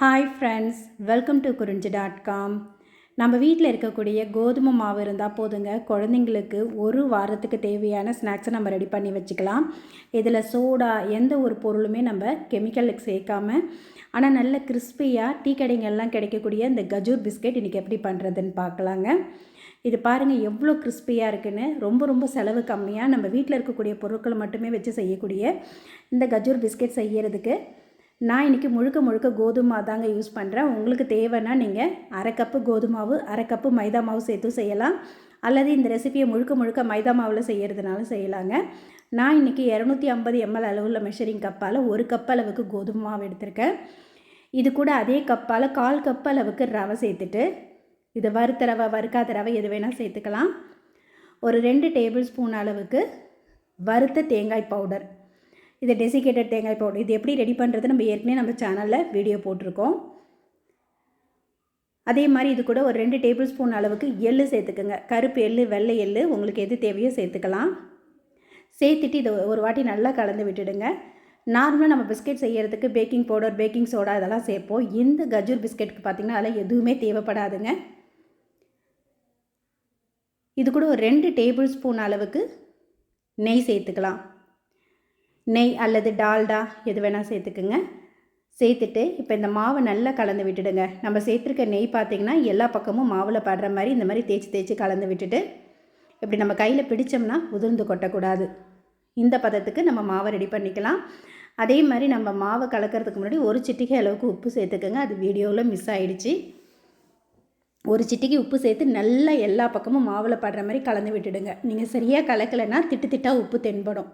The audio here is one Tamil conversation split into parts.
Hi friends welcome to Kurinji dot com நம்ம வீட்டில் இருக்கக்கூடிய கோதுமை மாவு இருந்தால் போதுங்க. குழந்தைங்களுக்கு ஒரு வாரத்துக்கு தேவையான ஸ்நாக்ஸை நம்ம ரெடி பண்ணி வச்சுக்கலாம். இதில் சோடா எந்த ஒரு பொருளுமே நம்ம கெமிக்கலுக்கு சேர்க்காம ஆனால் நல்ல கிறிஸ்பியாக டீ கடைங்கள்லாம் கிடைக்கக்கூடிய இந்த கஜூர் பிஸ்கெட் இன்றைக்கி எப்படி பண்ணுறதுன்னு பார்க்கலாங்க. இது பாருங்கள் எவ்வளோ கிறிஸ்பியாக இருக்குன்னு. ரொம்ப ரொம்ப செலவு கம்மியாக நம்ம வீட்டில் இருக்கக்கூடிய பொருட்களை மட்டுமே வச்சு செய்யக்கூடிய இந்த கஜூர் பிஸ்கெட் செய்கிறதுக்கு நான் இன்றைக்கி முழுக்க முழுக்க கோதுமை தாங்க யூஸ் பண்ணுறேன் உங்களுக்கு தேவைன்னா நீங்கள் அரை கப்பு கோதுமாவு அரை கப்பு மைதா மாவு சேர்த்து செய்யலாம். அல்லது இந்த ரெசிபியை முழுக்க முழுக்க மைதா மாவில் செய்கிறதுனால செய்யலாங்க. நான் இன்றைக்கி இரநூத்தி ஐம்பது எம்எல் அளவுள்ள மெஷரிங் கப்பால் ஒரு கப் அளவுக்கு கோதுமை மாவு எடுத்திருக்கேன். இது கூட அதே கப்பால் கால் கப் அளவுக்கு ரவை சேர்த்துட்டு இது வறுத்த ரவை வறுக்காத ரவை எது வேணால் சேர்த்துக்கலாம். ஒரு ரெண்டு டேபிள் ஸ்பூன் அளவுக்கு வறுத்த தேங்காய் பவுடர் இது டெசிகேட்டட் தேங்காய் பவுடர் இது எப்படி ரெடி பண்ணுறது நம்ம ஏற்கனவே நம்ம சேனலில் வீடியோ போட்டிருக்கோம். அதே மாதிரி இது கூட ஒரு ரெண்டு டேபிள் ஸ்பூன் அளவுக்கு எள்ளு சேர்த்துக்குங்க. கருப்பு எள்ளு வெள்ளை எள்ளு உங்களுக்கு எது தேவையோ சேர்த்துக்கலாம். சேர்த்துட்டு இதை ஒரு வாட்டி நல்லா கலந்து விட்டுடுங்க. நார்மலாக நம்ம பிஸ்கெட் செய்கிறதுக்கு பேக்கிங் பவுடர் பேக்கிங் சோடா இதெல்லாம் சேர்ப்போம். இந்த கஜூர் பிஸ்கெட்டுக்கு பார்த்திங்கன்னா அதெல்லாம் எதுவுமே தேவைப்படாதுங்க. இது கூட ஒரு ரெண்டு டேபிள் ஸ்பூன் அளவுக்கு நெய் சேர்த்துக்கலாம். நெய் அல்லது டால்டா எது வேணால் சேர்த்துக்குங்க. சேர்த்துட்டு இப்போ இந்த மாவை நல்லா கலந்து விட்டுடுங்க. நம்ம சேர்த்துருக்க நெய் பார்த்திங்கன்னா எல்லா பக்கமும் மாவில் படுற மாதிரி இந்த மாதிரி தேய்ச்சி தேய்ச்சி கலந்து விட்டுட்டு இப்படி நம்ம கையில் பிடிச்சோம்னா உதிர்ந்து கொட்டக்கூடாது. இந்த பதத்துக்கு நம்ம மாவை ரெடி பண்ணிக்கலாம். அதே மாதிரி நம்ம மாவை கலக்கிறதுக்கு முன்னாடி ஒரு சிட்டிகை அளவுக்கு உப்பு சேர்த்துக்கோங்க. அது வீடியோவில் மிஸ் ஆகிடுச்சு ஒரு சிட்டிக்கு உப்பு சேர்த்து நல்லா எல்லா பக்கமும் மாவில் படுற மாதிரி கலந்து விட்டுடுங்க. நீங்கள் சரியாக கலக்கலைன்னா திட்டு திட்டாக உப்பு தென்படும்.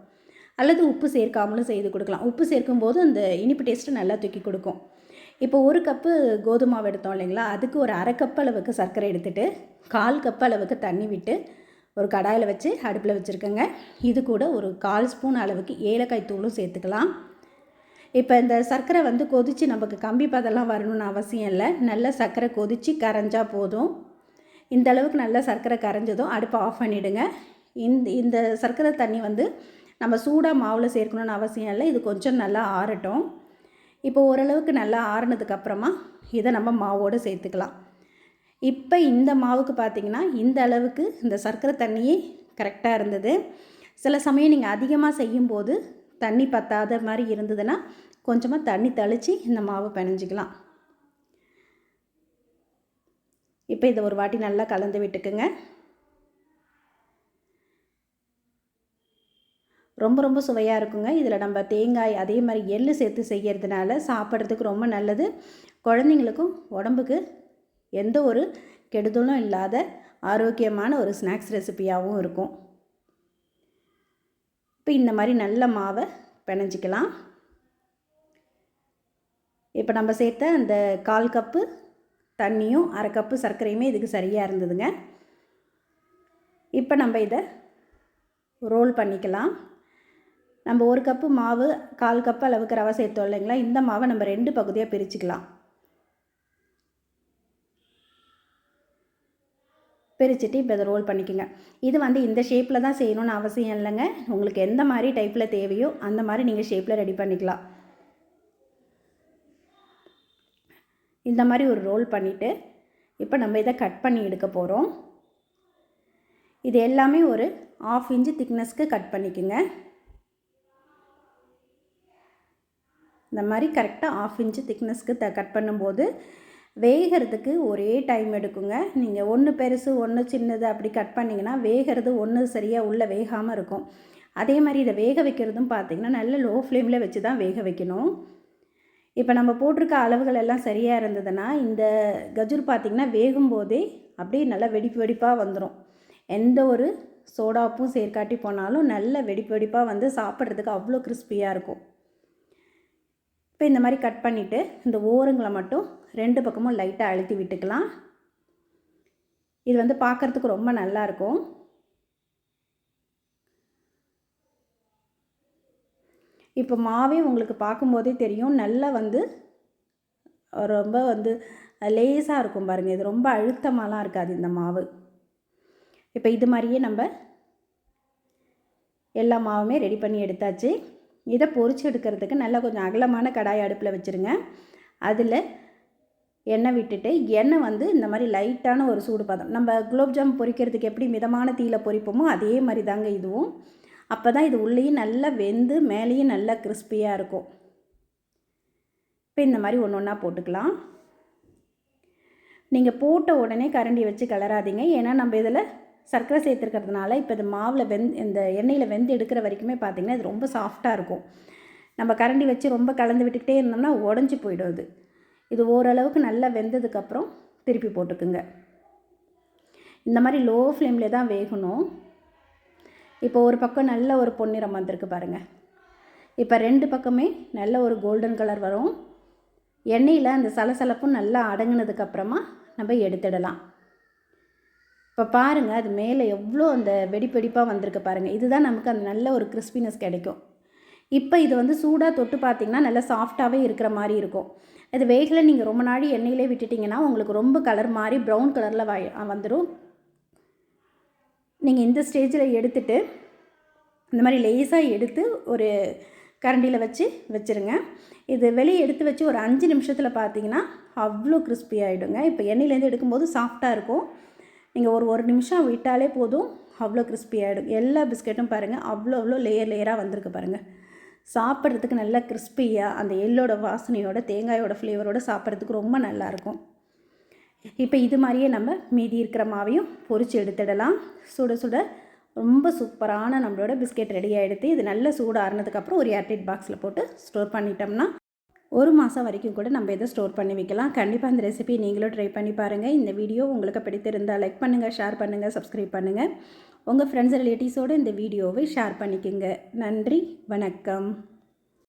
அல்லது உப்பு சேர்க்காமலும் செய்து கொடுக்கலாம். உப்பு சேர்க்கும்போது அந்த இனிப்பு டேஸ்ட்டு நல்லா தூக்கி கொடுக்கும். இப்போ ஒரு கப்பு கோதுமாவு எடுத்தோம் இல்லைங்களா? அதுக்கு ஒரு அரை கப் அளவுக்கு சர்க்கரை எடுத்துகிட்டு கால் கப் அளவுக்கு தண்ணி விட்டு ஒரு கடாயில் வச்சு அடுப்பில் வச்சுருக்கேங்க. இது கூட ஒரு கால் ஸ்பூன் அளவுக்கு ஏலக்காய் தூளும் சேர்த்துக்கலாம். இப்போ இந்த சர்க்கரை வந்து கொதித்து நமக்கு கம்பி பதெல்லாம் வரணும்னு அவசியம் இல்லை. நல்லா சர்க்கரை கொதித்து கரைஞ்சால் போதும். இந்த அளவுக்கு நல்ல சர்க்கரை கரைஞ்சதும் அடுப்பை ஆஃப் பண்ணிவிடுங்க இந்த இந்த சர்க்கரை தண்ணி வந்து நம்ம சூடாக மாவில் சேர்க்கணுன்னு அவசியம் இல்லை. இது கொஞ்சம் நல்லா ஆறட்டும். இப்போ ஓரளவுக்கு நல்லா ஆறுனதுக்கப்புறமா இதை நம்ம மாவோடு சேர்த்துக்கலாம். இப்போ இந்த மாவுக்கு பார்த்திங்கன்னா இந்த அளவுக்கு இந்த சர்க்கரை தண்ணியே கரெக்டாக இருந்தது. சில சமயம் நீங்கள் அதிகமாக செய்யும்போது தண்ணி பத்தாத மாதிரி இருந்ததுன்னா கொஞ்சமாக தண்ணி தெளித்து இந்த மாவு பிணைஞ்சிக்கலாம். இப்போ இதை ஒரு வாட்டி நல்லா கலந்து விட்டுக்குங்க. ரொம்ப ரொம்ப சுவையாக இருக்குங்க. இதில் நம்ம தேங்காய் அதே மாதிரி எள் சேர்த்து செய்கிறதுனால சாப்பிட்றதுக்கு ரொம்ப நல்லது. குழந்தைங்களுக்கும் உடம்புக்கு எந்த ஒரு கெடுதலும் இல்லாத ஆரோக்கியமான ஒரு ஸ்நாக்ஸ் ரெசிப்பியாகவும் இருக்கும். இப்போ இந்த மாதிரி நல்ல மாவை பிணைஞ்சிக்கலாம். இப்போ நம்ம சேர்த்த அந்த கால் கப்பு தண்ணியும் அரை கப்பு சர்க்கரையுமே இதுக்கு சரியாக இருந்ததுங்க. இப்போ நம்ம இதை ரோல் பண்ணிக்கலாம். நம்ம ஒரு கப்பு மாவு கால் கப்பு அளவுக்கு ரவை சேர்த்தோம் இல்லைங்களா? இந்த மாவை நம்ம ரெண்டு பகுதியாக பிரிச்சுக்கலாம். பிரிச்சுட்டு இப்போ இதை ரோல் பண்ணிக்கோங்க. இது வந்து இந்த ஷேப்பில் தான் செய்யணும்னு அவசியம் இல்லைங்க. உங்களுக்கு எந்த மாதிரி டைப்பில் தேவையோ அந்த மாதிரி நீங்கள் ஷேப்பில் ரெடி பண்ணிக்கலாம். இந்த மாதிரி ஒரு ரோல் பண்ணிவிட்டு இப்போ நம்ம இதை கட் பண்ணி எடுக்க போகிறோம் இது எல்லாமே ஒரு ஆஃப் இன்ச்சு திக்னஸ்க்கு கட் பண்ணிக்கோங்க. இந்த மாதிரி கரெக்டாக ஆஃப் இன்ச்சு திக்னஸ்க்கு த கட் பண்ணும்போது வேகிறதுக்கு ஒரே டைம் எடுக்குங்க. நீங்கள் ஒன்று பெருசு ஒன்று சின்னது அப்படி கட் பண்ணிங்கன்னா வேகிறது ஒன்று சரியாக உள்ளே வேகாமல் இருக்கும். அதே மாதிரி இதை வேக வைக்கிறதும் பார்த்திங்கன்னா நல்ல லோ ஃப்ளேமில் வச்சு தான் வேக வைக்கணும். இப்போ நம்ம போட்டிருக்க அளவுகள் எல்லாம் சரியாக இருந்ததுன்னா இந்த கஜூர் பார்த்திங்கன்னா வேகும்போதே அப்படியே நல்லா வெடிப்பு வெடிப்பாக வந்துடும் எந்த ஒரு சோடாப்பும் சேர்க்காட்டி போனாலும் நல்ல வெடிப்பு வெடிப்பாக வந்து சாப்பிட்றதுக்கு அவ்வளோ கிறிஸ்பியாக இருக்கும். இப்போ இந்த மாதிரி கட் பண்ணிவிட்டு இந்த ஓரங்களை மட்டும் ரெண்டு பக்கமும் லைட்டாக அழுத்தி விட்டுக்கலாம். இது வந்து பார்க்குறதுக்கு ரொம்ப நல்லாயிருக்கும் இப்போ மாவே உங்களுக்கு பார்க்கும்போதே தெரியும். நல்லா வந்து ரொம்ப வந்து லேஸாக இருக்கும் பாருங்கள் இது ரொம்ப அழுத்தமாலாம் இருக்காது இந்த மாவு. இப்போ இது மாதிரியே நம்ம எல்லா மாவுமே ரெடி பண்ணி எடுத்தாச்சு. இதை பொறிச்சு எடுக்கிறதுக்கு நல்லா கொஞ்சம் அகலமான கடாய் அடுப்பில் வச்சுருங்க. அதில் எண்ணெய் விட்டுட்டு எண்ணெய் வந்து இந்த மாதிரி லைட்டான ஒரு சூடு பதம் நம்ம குலோப்ஜாம் பொரிக்கிறதுக்கு எப்படி மிதமான தீயில பொரிப்போமோ அதே மாதிரி தாங்க இதுவும். அப்போ தான் இது உள்ளேயும் நல்லா வெந்து மேலேயும் நல்லா கிறிஸ்பியாக இருக்கும். இப்போ இந்த மாதிரி ஒன்று ஒன்றா போட்டுக்கலாம். நீங்கள் போட்ட உடனே கரண்டி வச்சு கிளறாதீங்க. ஏன்னா நம்ம இதில் சர்க்கரை சேர்த்துருக்கிறதுனால இப்போ இது மாவில் வெந் இந்த எண்ணெயில் வெந்து எடுக்கிற வரைக்குமே பார்த்திங்கன்னா இது ரொம்ப சாஃப்டாக இருக்கும். நம்ம கரண்டி வச்சு ரொம்ப கலந்து விட்டுக்கிட்டே இருந்தோம்னா உடஞ்சி போயிடும் இது இது ஓரளவுக்கு நல்லா வெந்ததுக்கப்புறம் திருப்பி போட்டுக்குங்க. இந்த மாதிரி லோ ஃப்ளேமில் தான் வேகணும். இப்போ ஒரு பக்கம் நல்ல ஒரு பொன்னிறம் வந்திருக்கு பாருங்கள் இப்போ ரெண்டு பக்கமே நல்ல ஒரு கோல்டன் கலர் வரும். எண்ணெயில் அந்த சலசலப்பும் நல்லா அடங்கினதுக்கப்புறமா நம்ம எடுத்துடலாம். இப்போ பாருங்கள் அது மேலே எவ்வளோ அந்த வெடிப்பெடிப்பாக வந்திருக்கு பாருங்கள் இதுதான் நமக்கு அந்த நல்ல ஒரு கிறிஸ்பினஸ் கிடைக்கும். இப்போ இது வந்து சூடாக தொட்டு பார்த்திங்கன்னா நல்லா சாஃப்டாகவே இருக்கிற மாதிரி இருக்கும். இது வேகலை நீங்கள் ரொம்ப நாள் எண்ணெயிலே விட்டுட்டிங்கன்னா உங்களுக்கு ரொம்ப கலர் மாதிரி ப்ரௌன் கலரில் வ வந்துடும் நீங்கள் இந்த ஸ்டேஜில் எடுத்துட்டு இந்த மாதிரி லேஸாக எடுத்து ஒரு கரண்டியில் வச்சு வச்சுருங்க. இது வெளியே எடுத்து வச்சு ஒரு அஞ்சு நிமிஷத்தில் பார்த்தீங்கன்னா அவ்வளோ கிறிஸ்பி ஆகிடுங்க இப்போ எண்ணெயிலேருந்து எடுக்கும்போது சாஃப்டாக இருக்கும். நீங்கள் ஒரு ஒரு நிமிஷம் விட்டாலே போதும். அவ்வளோ கிறிஸ்பி ஆகிடும் எல்லா பிஸ்கெட்டும் பாருங்கள் அவ்வளோ அவ்வளோ லேயர் லேயராக வந்திருக்கு பாருங்கள் சாப்பிட்றதுக்கு நல்லா கிறிஸ்பியாக அந்த எள்ளோட வாசனையோட தேங்காயோட ஃப்ளேவரோட சாப்பிட்றதுக்கு ரொம்ப நல்லாயிருக்கும் இப்போ இது மாதிரியே நம்ம மீதி இருக்கிற மாவையும் பொரித்து எடுத்துடலாம். சுட சுட ரொம்ப சூப்பரான நம்மளோட பிஸ்கெட் ரெடி ஆகிடுது இது நல்ல சூடு ஆறுனதுக்கப்புறம் ஒரு ஏர்டைட் பாக்ஸில் போட்டு ஸ்டோர் பண்ணிட்டோம்னா ஒரு மாதம் வரைக்கும் கூட நம்ம இதை ஸ்டோர் பண்ணி வைக்கலாம். கண்டிப்பாக அந்த ரெசிபி நீங்களும் ட்ரை பண்ணி பாருங்கள் இந்த வீடியோ உங்களுக்கு பிடித்திருந்தால் லைக் பண்ணுங்கள் ஷேர் பண்ணுங்கள் சப்ஸ்கிரைப் பண்ணுங்கள் உங்கள் ஃப்ரெண்ட்ஸ் ரிலேட்டிவ்ஸோடு இந்த வீடியோவை ஷேர் பண்ணிக்கோங்க. நன்றி வணக்கம்.